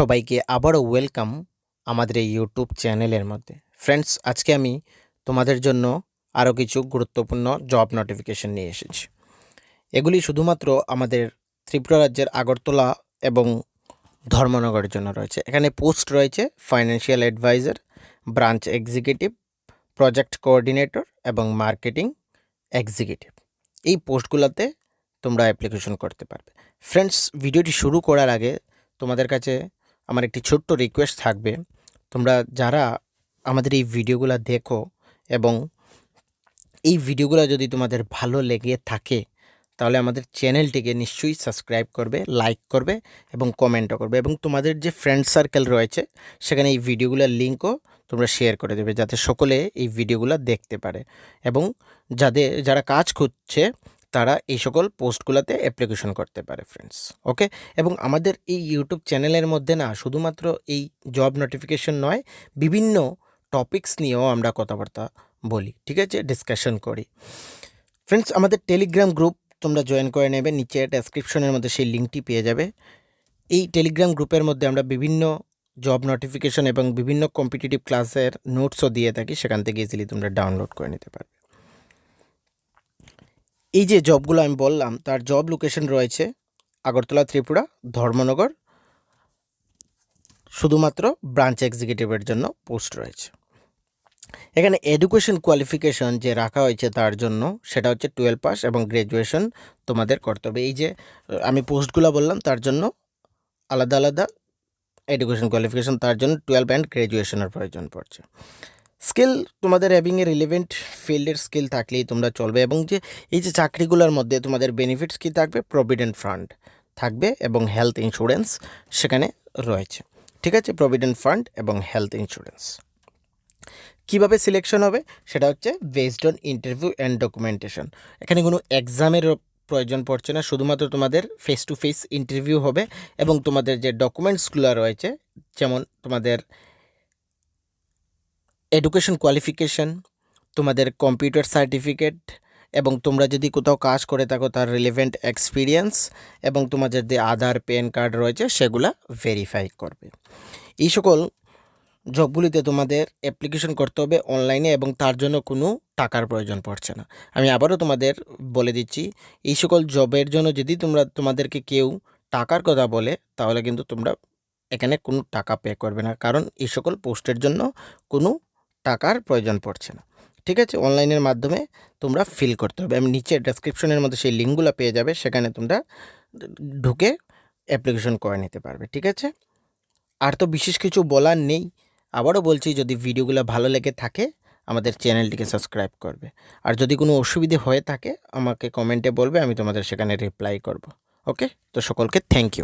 সবাইকে আবারও ওয়েলকাম আমাদের এই ইউটিউব চ্যানেলের মধ্যে। ফ্রেন্ডস আজকে আমি তোমাদের জন্য আরও কিছু গুরুত্বপূর্ণ জব নোটিফিকেশন নিয়ে এসেছি। এগুলি শুধুমাত্র আমাদের ত্রিপুরা রাজ্যের আগরতলা এবং ধর্মনগরের জন্য রয়েছে। এখানে পোস্ট রয়েছে financial advisor branch executive project coordinator এবং মার্কেটিং এক্সিকিউটিভ এই পোস্টগুলোতে তোমরা অ্যাপ্লিকেশন করতে পারবে। ফ্রেন্ডস ভিডিওটি শুরু করার আগে তোমাদের কাছে আমার একটি ছোট্ট রিকোয়েস্ট থাকবে। তোমরা যারা আমাদের এই ভিডিওগুলো দেখো এবং এই ভিডিওগুলো যদি তোমাদের ভালো লেগে থাকে, তাহলে আমাদের চ্যানেলটিকে নিশ্চয়ই সাবস্ক্রাইব করবে লাইক করবে এবং কমেন্টও করবে এবং তোমাদের যে ফ্রেন্ড সার্কেল রয়েছে, সেখানে এই ভিডিওগুলোর লিঙ্কও তোমরা শেয়ার করে দেবে যাতে সকলে এই ভিডিওগুলো দেখতে পারে এবং যাদের, যারা কাজ করছে তারা এই সকল পোস্টগুলোতে অ্যাপ্লিকেশন করতে পারে ফ্রেন্ডস ওকে এবং আমাদের এই ইউটিউব চ্যানেলের মধ্যে না শুধুমাত্র এই জব নোটিফিকেশন নয়, বিভিন্ন টপিকস নিয়েও আমরা কথাবার্তা বলি, ঠিক আছে? ডিসকাশন করি। ফ্রেন্ডস আমাদের টেলিগ্রাম গ্রুপ তোমরা জয়েন করে নেবে, নিচে ডেসক্রিপশনের মধ্যে সেই লিঙ্কটি পেয়ে যাবে। এই টেলিগ্রাম গ্রুপের মধ্যে আমরা বিভিন্ন জব নোটিফিকেশন এবং বিভিন্ন কম্পিটিটিভ ক্লাসের নোটসও দিয়ে থাকি, সেখান থেকে ইজিলি তোমরা ডাউনলোড করে নিতে পারবে। এই যে জবগুলো আমি বললাম, তার জব লোকেশন রয়েছে আগরতলা, ত্রিপুরা, ধর্মনগর। শুধুমাত্র ব্রাঞ্চ এক্সিকিউটিভের জন্য পোস্ট রয়েছে। এখানে এডুকেশন কোয়ালিফিকেশন যে রাখা হয়েছে তার জন্য, সেটা হচ্ছে টুয়েলভ পাস এবং গ্র্যাজুয়েশন তোমাদের করতে হবে। এই যে, আমি পোস্টগুলো বললাম, তার জন্য আলাদা আলাদা এডুকেশন কোয়ালিফিকেশন তার জন্য টুয়েলভ অ্যান্ড গ্র্যাজুয়েশনের প্রয়োজন পড়ছে। স্কিল তোমাদের হ্যাভিংয়ে রিলেভেন্ট ফিল্ডের স্কিল থাকলেই তোমরা চলবে এবং যে এই যে চাকরিগুলোর মধ্যে তোমাদের বেনিফিটস কী থাকবে? প্রভিডেন্ট ফান্ড থাকবে এবং হেলথ ইন্স্যুরেন্স সেখানে রয়েছে। ঠিক আছে? প্রভিডেন্ট ফান্ড এবং হেলথ ইন্স্যুরেন্স কীভাবে সিলেকশন হবে? সেটা হচ্ছে based on interview and documentation এখানে কোনো এক্সামের প্রয়োজন পড়ছে না। শুধুমাত্র তোমাদের ফেস টু ফেস ইন্টারভিউ হবে এবং তোমাদের যে ডকুমেন্টসগুলো রয়েছে, যেমন তোমাদের এডুকেশন কোয়ালিফিকেশন তোমাদের কম্পিউটার সার্টিফিকেট এবং তোমরা যদি কোথাও কাজ করে থাকো তার রিলেভেন্ট এক্সপিরিয়েন্স এবং তোমাদের যে আধার প্যান কার্ড রয়েছে সেগুলা ভেরিফাই করবে। এই সকল জবগুলিতে তোমাদের অ্যাপ্লিকেশন করতে হবে অনলাইনে এবং তার জন্য কোনো টাকার প্রয়োজন পড়ছে না। আমি আবারও তোমাদের বলে দিচ্ছি, এই সকল জবের জন্য যদি তোমরা, তোমাদেরকে কেউ টাকার কথা বলে, তাহলে কিন্তু তোমরা এখানে কোনো টাকা পে করবে না। কারণ এই সকল পোস্টের জন্য কোনো টাকার প্রয়োজন পড়ছে না। ঠিক আছে? অনলাইনের মাধ্যমে তোমরা ফিল করতে হবে। আমি নিচে ডেসক্রিপশনের মধ্যে সেই লিঙ্কগুলো পেয়ে যাবে, সেখানে তোমরা ঢুকে অ্যাপ্লিকেশন করে নিতে পারবে। ঠিক আছে? আর তো বিশেষ কিছু বলার নেই। আবারও বলছি, যদি ভিডিওগুলো ভালো লেগে থাকে, আমাদের চ্যানেলটিকে সাবস্ক্রাইব করবে। আর যদি কোনো অসুবিধে হয়ে থাকে, আমাকে কমেন্টে বলবে, আমি তোমাদের সেখানে রিপ্লাই করব। ওকে তো সকলকে থ্যাংক ইউ